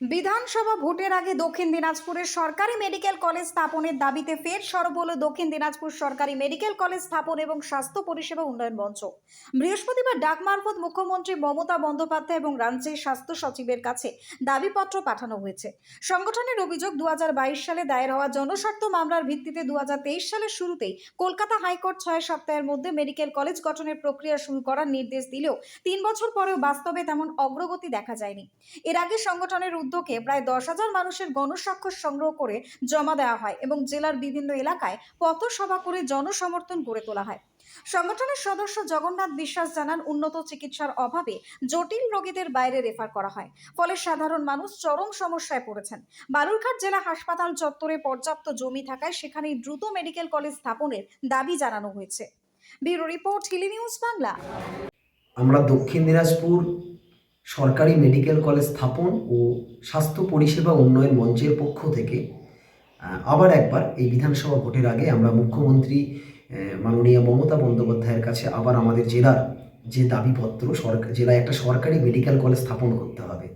বিধানসভা ভোটের আগে দক্ষিণ দিনাজপুরের সরকারি মেডিকেল কলেজ স্থাপনের দাবিতে ফের সরব হল দক্ষিণ দিনাজপুর সরকারি মেডিকেল কলেজ স্থাপন এবং স্বাস্থ্য পরিষেবা উন্নয়ন মঞ্চ। বৃহস্পতিবার ডাক মারফত মুখ্যমন্ত্রী মমতা বন্দ্যোপাধ্যায় এবং রাজ্যের স্বাস্থ্য সচিবের কাছে দাবিপত্র পাঠানো হয়েছে। সংগঠনের অভিযোগ দু হাজার বাইশ সালে দায়ের হওয়া জনস্বার্থ মামলার ভিত্তিতে দু হাজার তেইশ সালের শুরুতেই কলকাতা হাইকোর্ট ছয় সপ্তাহের মধ্যে মেডিকেল কলেজ গঠনের প্রক্রিয়া শুরু করার নির্দেশ দিলেও তিন বছর পরেও বাস্তবে তেমন অগ্রগতি দেখা যায়নি। এর আগে সংগঠনের উদ্যোগে প্রায় দশ হাজার মানুষের গণস্বাক্ষর সংগ্রহ করে জমা দেওয়া হয় এবং জেলার বিভিন্ন এলাকায় পথসভা করে জনসমর্থন গড়ে তোলা হয়। সংগঠনের সদস্য জগন্নাথ বিশ্বাস জানান, উন্নত চিকিৎসার অভাবে জটিল রোগীদের বাইরে রেফার করা হয়, ফলে সাধারণ মানুষ চরম সমস্যায় পড়েছেন। বালুরঘাট জেলা হাসপাতাল চত্বরে পর্যাপ্ত জমি থাকায় সেখানেই দ্রুত মেডিকেল কলেজ স্থাপনের দাবি জানানো হয়েছে। Bureau report Hili news Bangla. আমরা দক্ষিণ দিনাজপুর সরকারি মেডিকেল কলেজ স্থাপন ও স্বাস্থ্য পরিষেবা উন্নয়ন মঞ্চের পক্ষ থেকে আবার একবার এই বিধানসভা ভোটের আগে আমরা মুখ্যমন্ত্রী মাননীয় মমতা বন্দ্যোপাধ্যায়ের কাছে আবার আমাদের জেলার যে দাবিপত্র সরকার জেলায় একটা সরকারি মেডিকেল কলেজ স্থাপন করতে হবে।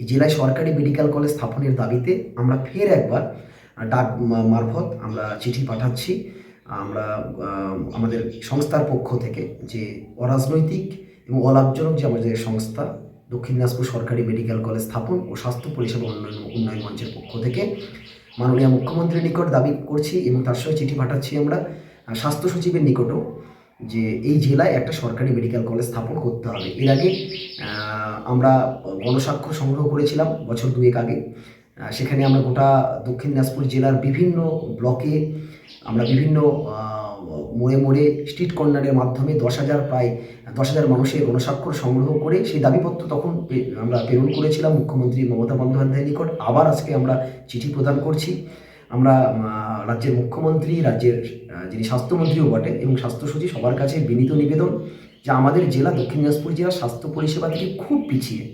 এই জেলায় সরকারি মেডিকেল কলেজ স্থাপনের দাবিতে আমরা ফের একবার ডাক মারফত আমরা চিঠি পাঠাচ্ছি। আমরা আমাদের সংস্থার পক্ষ থেকে যে অরাজনৈতিক এবং অলাভজনক যে আমাদের সংস্থা দক্ষিণ দিনাজপুর সরকারি মেডিকেল কলেজ স্থাপন ও স্বাস্থ্য পরিষেবা উন্নয়ন উন্নয়ন মঞ্চের পক্ষ থেকে মাননীয় মুখ্যমন্ত্রীর নিকট দাবি করছি এবং তার সঙ্গে চিঠি পাঠাচ্ছি আমরা। স্বাস্থ্য সচিবের নিকটও যে এই জেলায় একটা সরকারি মেডিকেল কলেজ স্থাপন করতে হবে। এর আগে আমরা গণস্বাক্ষর সংগ্রহ করেছিলাম বছর দুয়েক আগে। সেখানে আমরা গোটা দক্ষিণ দিনাজপুর জেলার বিভিন্ন ব্লকে আমরা বিভিন্ন মোড়ে মোড়ে স্ট্রিট কর্নারের মাধ্যমে দশ হাজার প্রায় দশ হাজার মানুষের গণস্বাক্ষর সংগ্রহ করে সেই দাবিপত্র তখন আমরা প্রেরণ করেছিলাম মুখ্যমন্ত্রী মমতা বন্দ্যোপাধ্যায়ের নিকট। আবার আজকে আমরা চিঠি প্রদান করছি। আমরা রাজ্যের মুখ্যমন্ত্রী, রাজ্যের যিনি স্বাস্থ্যমন্ত্রীও বটে এবং স্বাস্থ্য সচিব সবার কাছে বিনীত নিবেদন যে আমাদের জেলা দক্ষিণ দিনাজপুর জেলা স্বাস্থ্য পরিষেবা থেকে খুব পিছিয়ে।